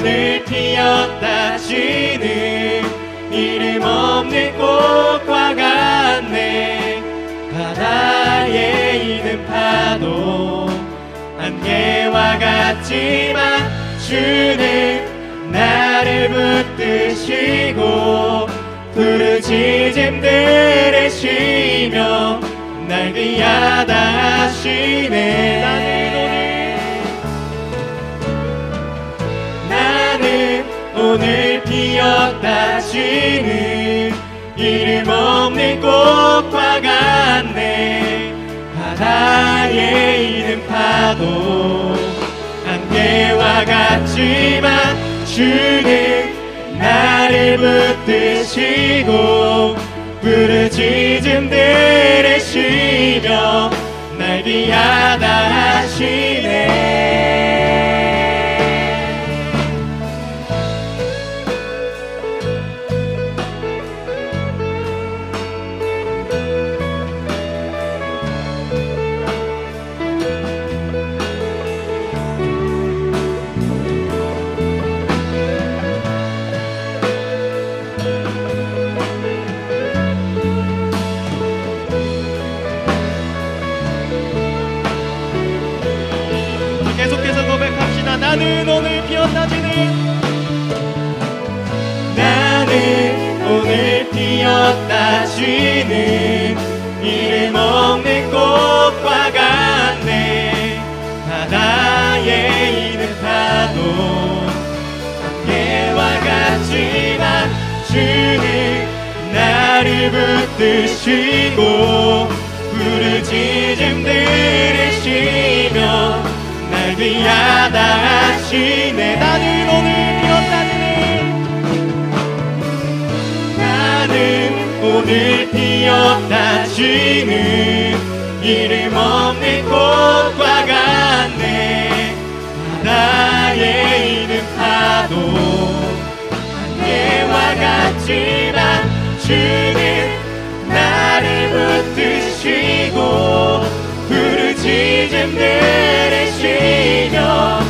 오늘 피었다 지는 이름 없는 꽃과 같네. 바다에 있는 파도 안개와 같지만 주는 나를 붙드시고 부르짖음들을 쉬며 날 귀하다 하시네 피었다 지는 이름 없는 꽃과 같네. 바다에 있는 파도 안개와 같지만 주는 나를 붙드시고 부르짖음들을 쉬며 날 귀하다 나를 붙드시고 부르짖음들을 쉬며 날 귀하다 하시네. 나는 오늘 피었다지는 나는 오늘 피었다 지는 이름 없는 꽃과 같네. 바다에 있는 파도 안개와 같지만 주 부르짖음들을 쉬며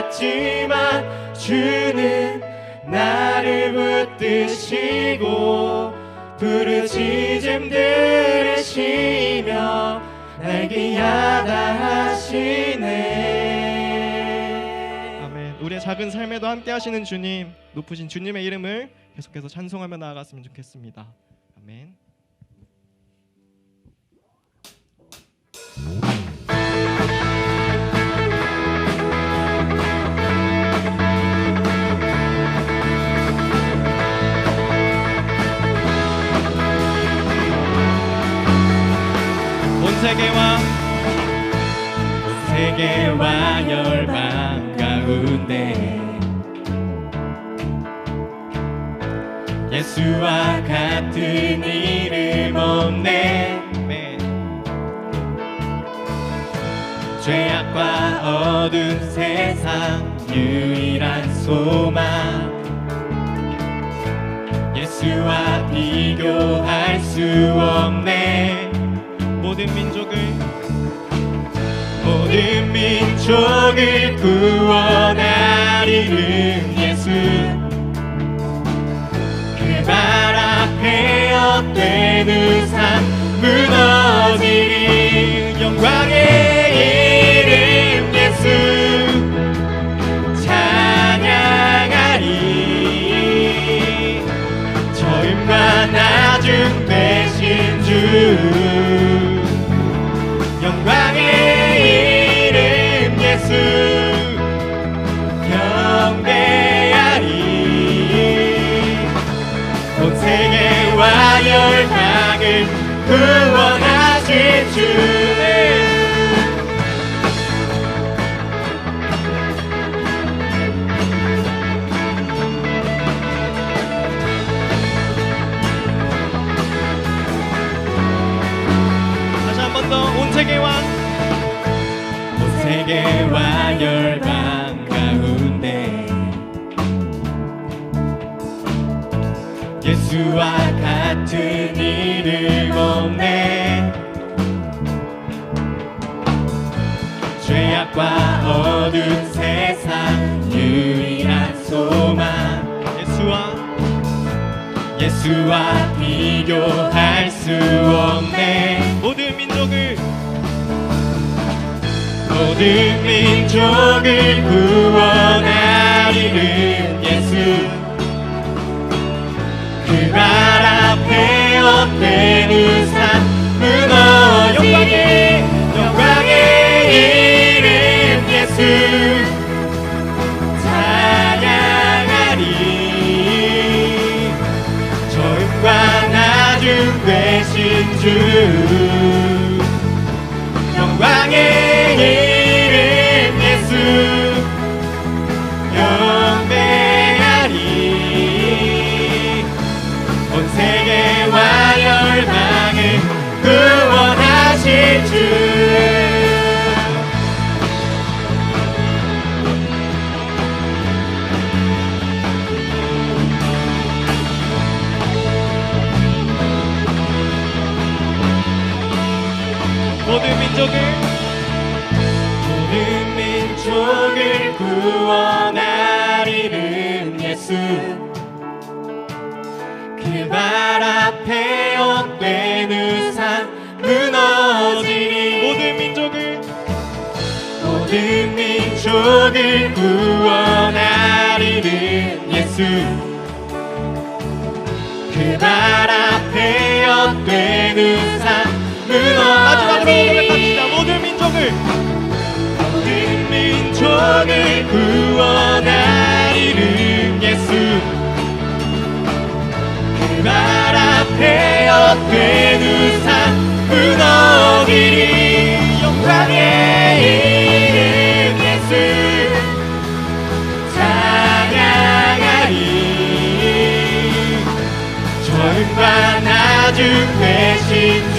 같지만 주는 나를 붙드시고 부르짖음들을 쉬며 날 귀하다 하시네 아멘. 우리의 작은 삶에도 함께 하시는 주님, 높으신 주님의 이름을 계속해서 찬송하며 나아갔으면 좋겠습니다. 아멘. 세계와 세계와 열방 가운데 예수와 같은 이름 없네 네. 죄악과 어두운 세상 유일한 소망 예수와 비교할 수 없네 모든 민족을 모든 민족을 구원하리는 예수. 그발 앞에 헛되는 삶 무너지리 영광의 구 같은 이름 없네. 죄악과 어두운 세상 유일한 소망. 예수와 예수와 비교할 수 없네. 모든 민족을 모든 민족을 구원하리는 예수 찬양하리. 저음과 나중 되신 주 영광의 구원하리는 예수. 그 발 앞에 헛되는 산 무너지니 모든 민족을 모든 민족을 구원하리는 예수. 그 발 앞에 헛되는 산 마지막으로 무너지니 민족을 구원하리는 예수. 그발 앞에 헛되는 산 무너지리 영광의 이름 예수. 찬양하리. 저음과 나중 되신 주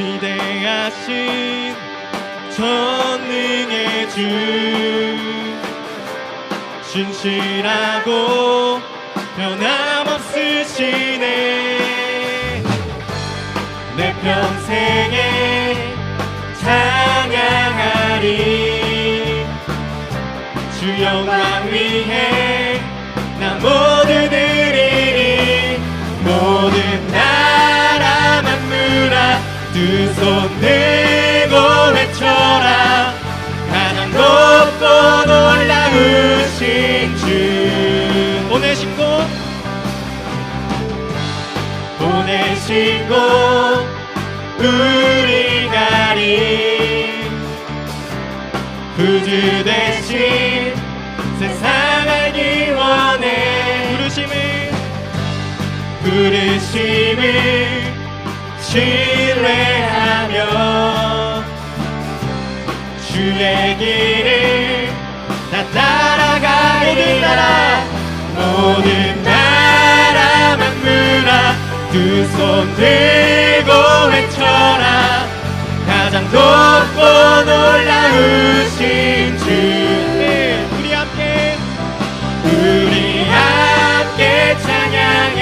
위대하신 전능의 주. 신실하고 변함없으시네. 내 평생에 찬양하리. 주 영광 위해 나 모두 드리리. 모든 만물아 두 손 들고 외쳐라. 가장 높고 놀라우신 주. 보내신 곳 우리 가리. 구주 대신 세상 알기 원해. 부르심을. 부르심 주의 길을 다 따라가리라 모든 나라 만물아 두 손 들고 외쳐라. 가장 높고 놀라우신 주. 네, 우리 함께 우리 함께 찬양해.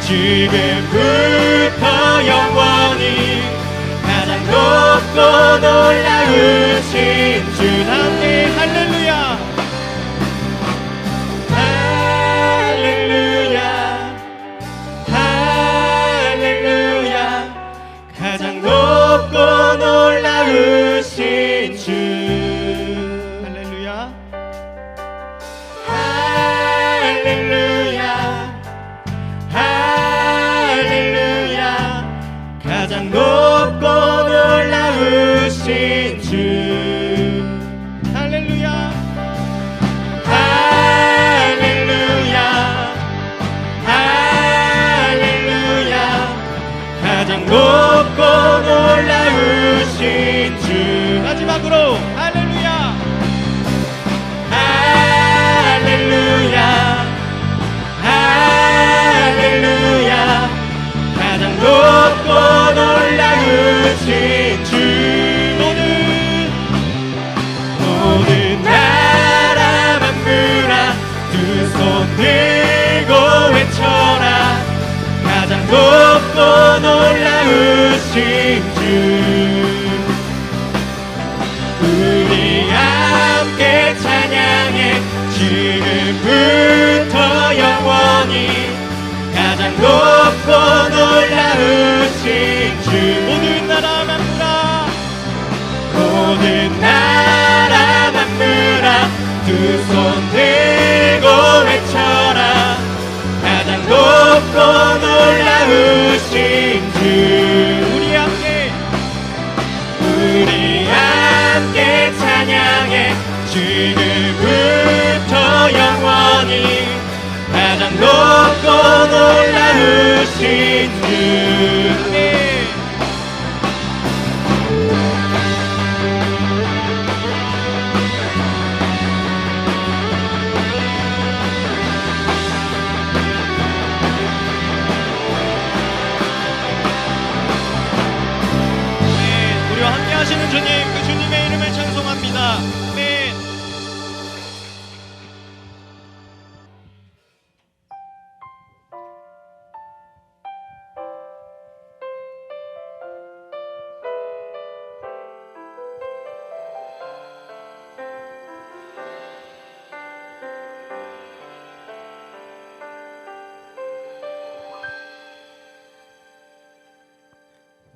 지금부터 영원히 높고 놀라우신 주 함께 할렐루야. 할렐루야. 할렐루야. 가장 높고 놀라우신 가장 높고 놀라우신 주. 할렐루야. 할렐루야. 할렐루야. 가장 높고 놀라 놀라우신 주. 모든 나라 만물아. 모든 나라 만물아. 두손 들고 외쳐라. 가장 높고 놀라우신 놀라우신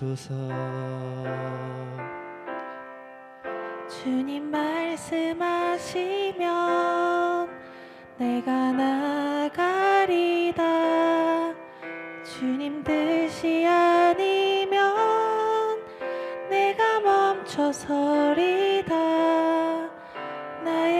주소서. 주님 말씀하시면 내가 나가리다. 주님 뜻이 아니면 내가 멈춰서리다. 나의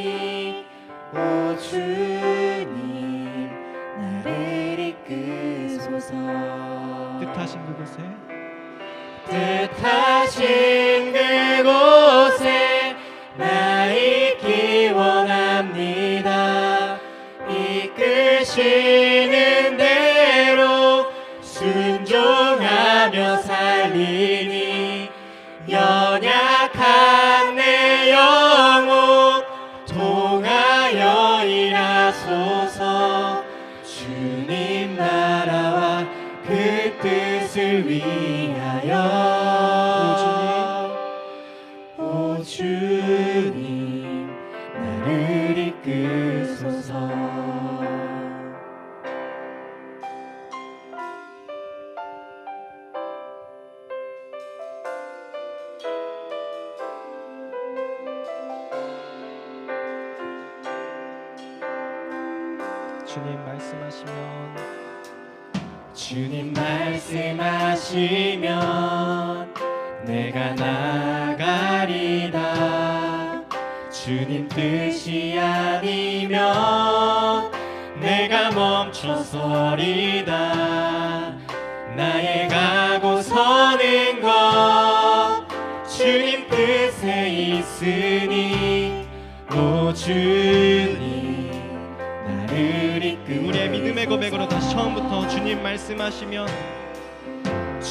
말씀하시면 내가 나가리다 주님 뜻이 아니면 내가 멈춰서리다. 나의 가고 서는 것 주님 뜻에 있으니 오 주님 나를 이끄 우리의 믿음의 고백으로 다시 처음부터 주님 말씀하시면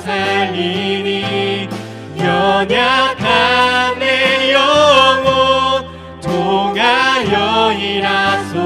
살리니 연약한 내 영혼 통하여 일하소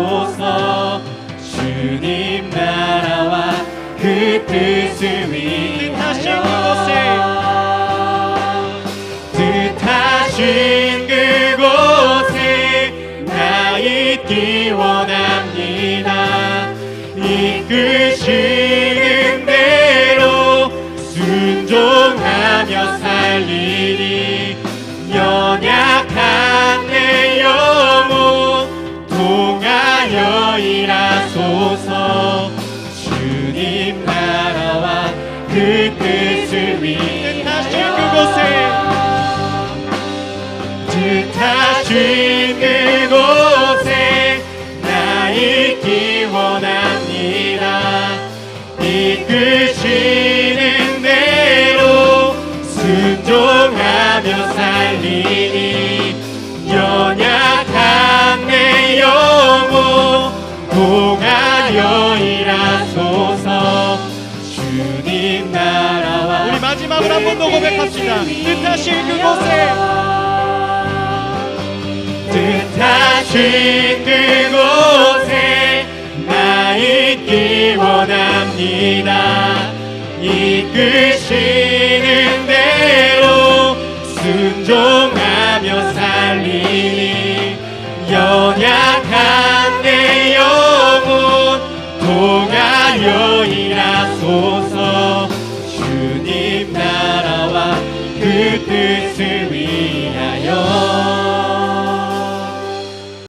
마지막으로 한 번 더 고백합시다. 뜻하신 그곳에. 뜻하신 그곳에 나 있기 원합니다. 이끄시는 대로 순종하며 살리니 연약한 내 영혼 위하여